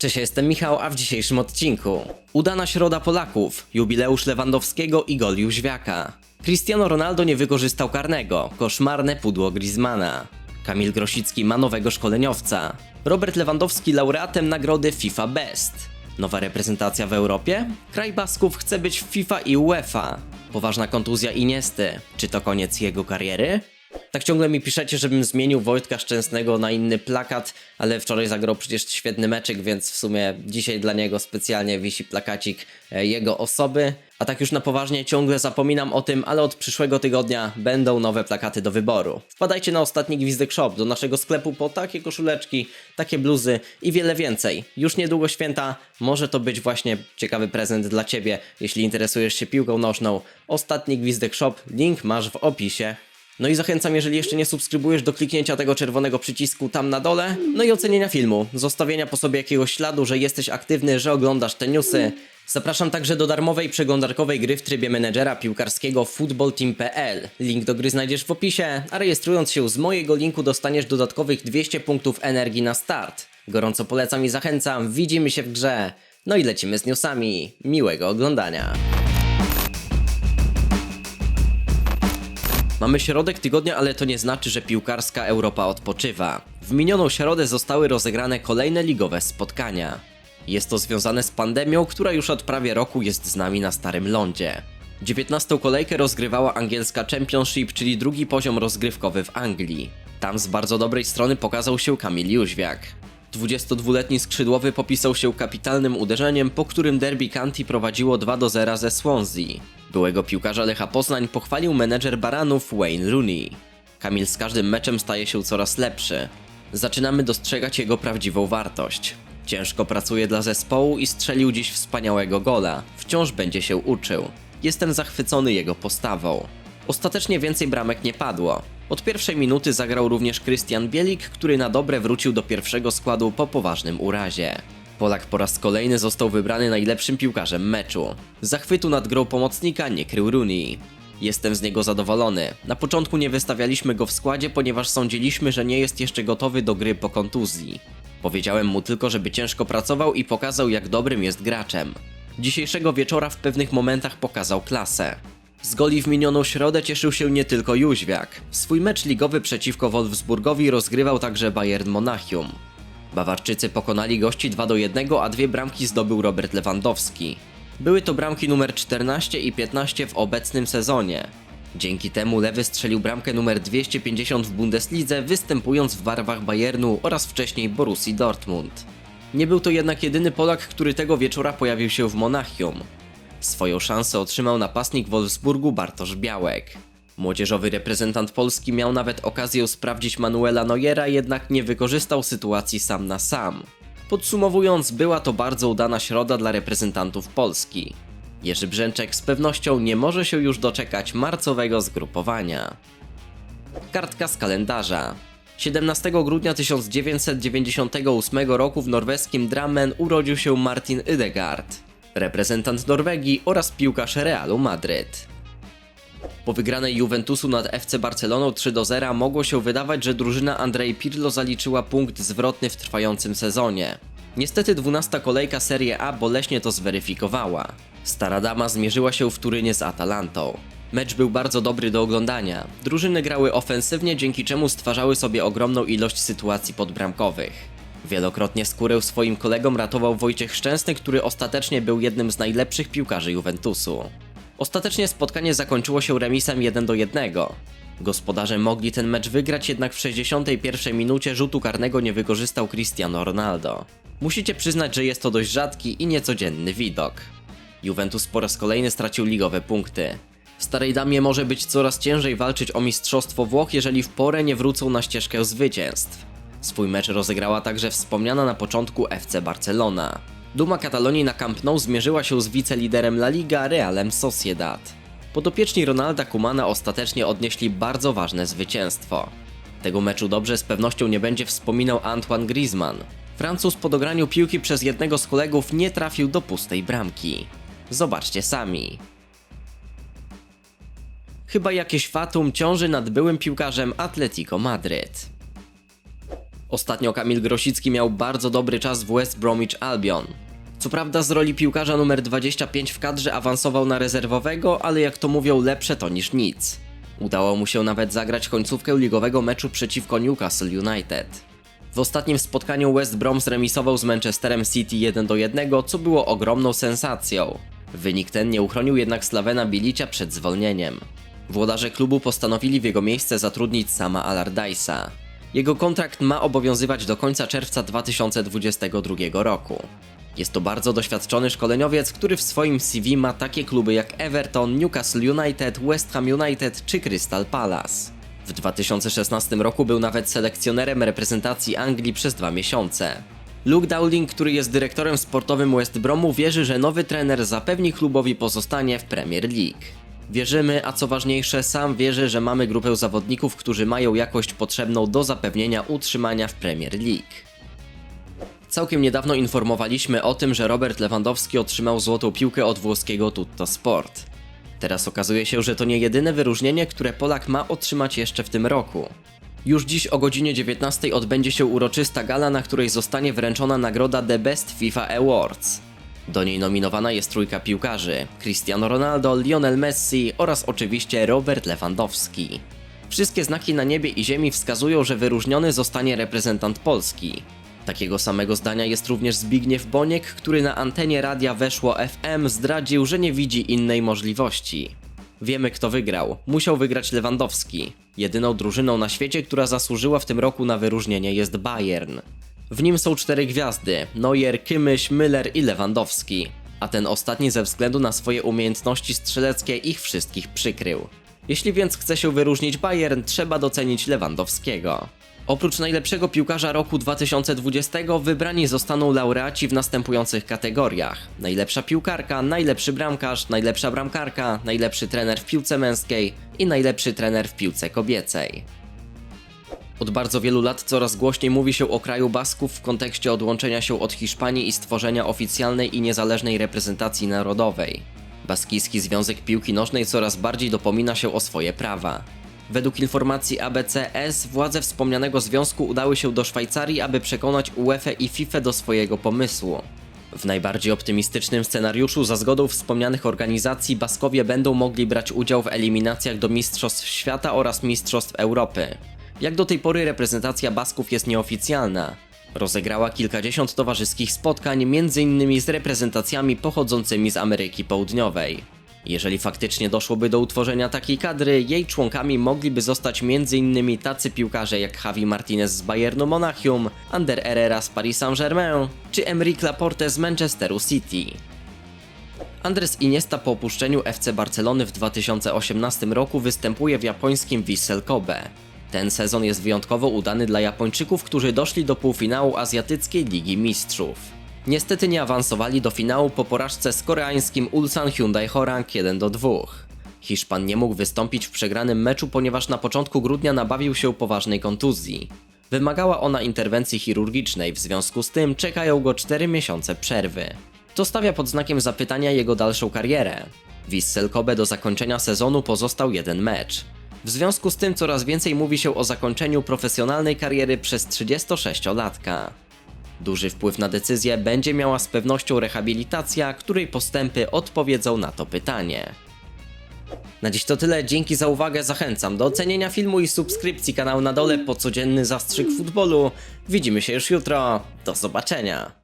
Cześć, jestem Michał, a w dzisiejszym odcinku Udana środa Polaków, jubileusz Lewandowskiego i gol Jóźwiaka. Cristiano Ronaldo nie wykorzystał karnego, koszmarne pudło Griezmana. Kamil Grosicki ma nowego szkoleniowca. Robert Lewandowski laureatem nagrody FIFA Best. Nowa reprezentacja w Europie? Kraj Basków chce być w FIFA i UEFA. Poważna kontuzja Iniesty. Czy to koniec jego kariery? Tak ciągle mi piszecie, żebym zmienił Wojtka Szczęsnego na inny plakat, ale wczoraj zagrał przecież świetny meczyk, więc w sumie dzisiaj dla niego specjalnie wisi plakacik e, jego osoby. A tak już na poważnie ciągle zapominam o tym, ale od przyszłego tygodnia będą nowe plakaty do wyboru. Wpadajcie na ostatni Gwizdek Shop do naszego sklepu po takie koszuleczki, takie bluzy i wiele więcej. Już niedługo święta, może to być właśnie ciekawy prezent dla Ciebie, jeśli interesujesz się piłką nożną. Ostatni Gwizdek Shop, link masz w opisie. No i zachęcam, jeżeli jeszcze nie subskrybujesz, do kliknięcia tego czerwonego przycisku tam na dole, no i ocenienia filmu, zostawienia po sobie jakiegoś śladu, że jesteś aktywny, że oglądasz te newsy. Zapraszam także do darmowej przeglądarkowej gry w trybie menedżera piłkarskiego footballteam.pl. Link do gry znajdziesz w opisie, a rejestrując się z mojego linku dostaniesz dodatkowych 200 punktów energii na start. Gorąco polecam i zachęcam, widzimy się w grze. No i lecimy z newsami. Miłego oglądania. Mamy środek tygodnia, ale to nie znaczy, że piłkarska Europa odpoczywa. W minioną środę zostały rozegrane kolejne ligowe spotkania. Jest to związane z pandemią, która już od prawie roku jest z nami na Starym Lądzie. 19 kolejkę rozgrywała angielska Championship, czyli drugi poziom rozgrywkowy w Anglii. Tam z bardzo dobrej strony pokazał się Kamil Jóźwiak. 22-letni skrzydłowy popisał się kapitalnym uderzeniem, po którym Derby County prowadziło 2 do 0 ze Swansea. Byłego piłkarza Lecha Poznań pochwalił menedżer Baranów Wayne Rooney. Kamil z każdym meczem staje się coraz lepszy. Zaczynamy dostrzegać jego prawdziwą wartość. Ciężko pracuje dla zespołu i strzelił dziś wspaniałego gola. Wciąż będzie się uczył. Jestem zachwycony jego postawą. Ostatecznie więcej bramek nie padło. Od pierwszej minuty zagrał również Krystian Bielik, który na dobre wrócił do pierwszego składu po poważnym urazie. Polak po raz kolejny został wybrany najlepszym piłkarzem meczu. Zachwytu nad grą pomocnika nie krył Rooney. Jestem z niego zadowolony. Na początku nie wystawialiśmy go w składzie, ponieważ sądziliśmy, że nie jest jeszcze gotowy do gry po kontuzji. Powiedziałem mu tylko, żeby ciężko pracował i pokazał, jak dobrym jest graczem. Dzisiejszego wieczora w pewnych momentach pokazał klasę. Z goli w minioną środę cieszył się nie tylko Jóźwiak. Swój mecz ligowy przeciwko Wolfsburgowi rozgrywał także Bayern Monachium. Bawarczycy pokonali gości 2 do 1, a dwie bramki zdobył Robert Lewandowski. Były to bramki numer 14 i 15 w obecnym sezonie. Dzięki temu Lewy strzelił bramkę numer 250 w Bundeslidze, występując w barwach Bayernu oraz wcześniej Borussii Dortmund. Nie był to jednak jedyny Polak, który tego wieczora pojawił się w Monachium. Swoją szansę otrzymał napastnik Wolfsburgu Bartosz Białek. Młodzieżowy reprezentant Polski miał nawet okazję sprawdzić Manuela Neuera, jednak nie wykorzystał sytuacji sam na sam. Podsumowując, była to bardzo udana środa dla reprezentantów Polski. Jerzy Brzęczek z pewnością nie może się już doczekać marcowego zgrupowania. Kartka z kalendarza. 17 grudnia 1998 roku w norweskim Drammen urodził się Martin Ødegaard, reprezentant Norwegii oraz piłkarz Realu Madryt. Po wygranej Juventusu nad FC Barceloną 3 do 0 mogło się wydawać, że drużyna Andrzej Pirlo zaliczyła punkt zwrotny w trwającym sezonie. Niestety 12 kolejka Serie A boleśnie to zweryfikowała. Stara dama zmierzyła się w Turynie z Atalantą. Mecz był bardzo dobry do oglądania. Drużyny grały ofensywnie, dzięki czemu stwarzały sobie ogromną ilość sytuacji podbramkowych. Wielokrotnie skórę swoim kolegom ratował Wojciech Szczęsny, który ostatecznie był jednym z najlepszych piłkarzy Juventusu. Ostatecznie spotkanie zakończyło się remisem 1 do 1. Gospodarze mogli ten mecz wygrać, jednak w 61 minucie rzutu karnego nie wykorzystał Cristiano Ronaldo. Musicie przyznać, że jest to dość rzadki i niecodzienny widok. Juventus po raz kolejny stracił ligowe punkty. W Starej Damie może być coraz ciężej walczyć o mistrzostwo Włoch, jeżeli w porę nie wrócą na ścieżkę zwycięstw. Swój mecz rozegrała także wspomniana na początku FC Barcelona. Duma Katalonii na Camp Nou zmierzyła się z wiceliderem La Liga Realem Sociedad. Podopieczni Ronalda Kumana ostatecznie odnieśli bardzo ważne zwycięstwo. Tego meczu dobrze z pewnością nie będzie wspominał Antoine Griezmann. Francuz po dograniu piłki przez jednego z kolegów nie trafił do pustej bramki. Zobaczcie sami. Chyba jakieś fatum ciąży nad byłym piłkarzem Atletico Madryt. Ostatnio Kamil Grosicki miał bardzo dobry czas w West Bromwich Albion. Co prawda z roli piłkarza numer 25 w kadrze awansował na rezerwowego, ale jak to mówią lepsze to niż nic. Udało mu się nawet zagrać końcówkę ligowego meczu przeciwko Newcastle United. W ostatnim spotkaniu West Brom zremisował z Manchesterem City 1 do 1, co było ogromną sensacją. Wynik ten nie uchronił jednak Slavena Bilicia przed zwolnieniem. Włodarze klubu postanowili w jego miejsce zatrudnić sama Allardyce'a. Jego kontrakt ma obowiązywać do końca czerwca 2022 roku. Jest to bardzo doświadczony szkoleniowiec, który w swoim CV ma takie kluby jak Everton, Newcastle United, West Ham United czy Crystal Palace. W 2016 roku był nawet selekcjonerem reprezentacji Anglii przez dwa miesiące. Luke Dowling, który jest dyrektorem sportowym West Bromu, wierzy, że nowy trener zapewni klubowi pozostanie w Premier League. Wierzymy, a co ważniejsze, sam wierzy, że mamy grupę zawodników, którzy mają jakość potrzebną do zapewnienia utrzymania w Premier League. Całkiem niedawno informowaliśmy o tym, że Robert Lewandowski otrzymał złotą piłkę od włoskiego Tutto Sport. Teraz okazuje się, że to nie jedyne wyróżnienie, które Polak ma otrzymać jeszcze w tym roku. Już dziś o godzinie 19 odbędzie się uroczysta gala, na której zostanie wręczona nagroda The Best FIFA Awards. Do niej nominowana jest trójka piłkarzy: Cristiano Ronaldo, Lionel Messi oraz oczywiście Robert Lewandowski. Wszystkie znaki na niebie i ziemi wskazują, że wyróżniony zostanie reprezentant Polski. Takiego samego zdania jest również Zbigniew Boniek, który na antenie radia Weszło FM zdradził, że nie widzi innej możliwości. Wiemy kto wygrał. Musiał wygrać Lewandowski. Jedyną drużyną na świecie, która zasłużyła w tym roku na wyróżnienie jest Bayern. W nim są cztery gwiazdy: Neuer, Kymyś, Müller i Lewandowski. A ten ostatni ze względu na swoje umiejętności strzeleckie ich wszystkich przykrył. Jeśli więc chce się wyróżnić Bayern, trzeba docenić Lewandowskiego. Oprócz najlepszego piłkarza roku 2020 wybrani zostaną laureaci w następujących kategoriach: najlepsza piłkarka, najlepszy bramkarz, najlepsza bramkarka, najlepszy trener w piłce męskiej i najlepszy trener w piłce kobiecej. Od bardzo wielu lat coraz głośniej mówi się o kraju Basków w kontekście odłączenia się od Hiszpanii i stworzenia oficjalnej i niezależnej reprezentacji narodowej. Baskijski Związek Piłki Nożnej coraz bardziej dopomina się o swoje prawa. Według informacji ABCS władze wspomnianego związku udały się do Szwajcarii, aby przekonać UEFA i FIFA do swojego pomysłu. W najbardziej optymistycznym scenariuszu za zgodą wspomnianych organizacji Baskowie będą mogli brać udział w eliminacjach do Mistrzostw Świata oraz Mistrzostw Europy. Jak do tej pory reprezentacja Basków jest nieoficjalna. Rozegrała kilkadziesiąt towarzyskich spotkań, m.in. z reprezentacjami pochodzącymi z Ameryki Południowej. Jeżeli faktycznie doszłoby do utworzenia takiej kadry, jej członkami mogliby zostać m.in. tacy piłkarze jak Javi Martinez z Bayernu Monachium, Ander Herrera z Paris Saint-Germain czy Emerick Laporte z Manchesteru City. Andres Iniesta po opuszczeniu FC Barcelony w 2018 roku występuje w japońskim Vissel Kobe. Ten sezon jest wyjątkowo udany dla Japończyków, którzy doszli do półfinału Azjatyckiej Ligi Mistrzów. Niestety nie awansowali do finału po porażce z koreańskim Ulsan Hyundai Horang 1 do 2. Hiszpan nie mógł wystąpić w przegranym meczu, ponieważ na początku grudnia nabawił się poważnej kontuzji. Wymagała ona interwencji chirurgicznej, w związku z tym czekają go 4 miesiące przerwy. To stawia pod znakiem zapytania jego dalszą karierę. Wissel Kobe do zakończenia sezonu pozostał jeden mecz. W związku z tym coraz więcej mówi się o zakończeniu profesjonalnej kariery przez 36-latka. Duży wpływ na decyzję będzie miała z pewnością rehabilitacja, której postępy odpowiedzą na to pytanie. Na dziś to tyle, dzięki za uwagę, zachęcam do ocenienia filmu i subskrypcji kanału na dole po codzienny zastrzyk futbolu. Widzimy się już jutro, do zobaczenia.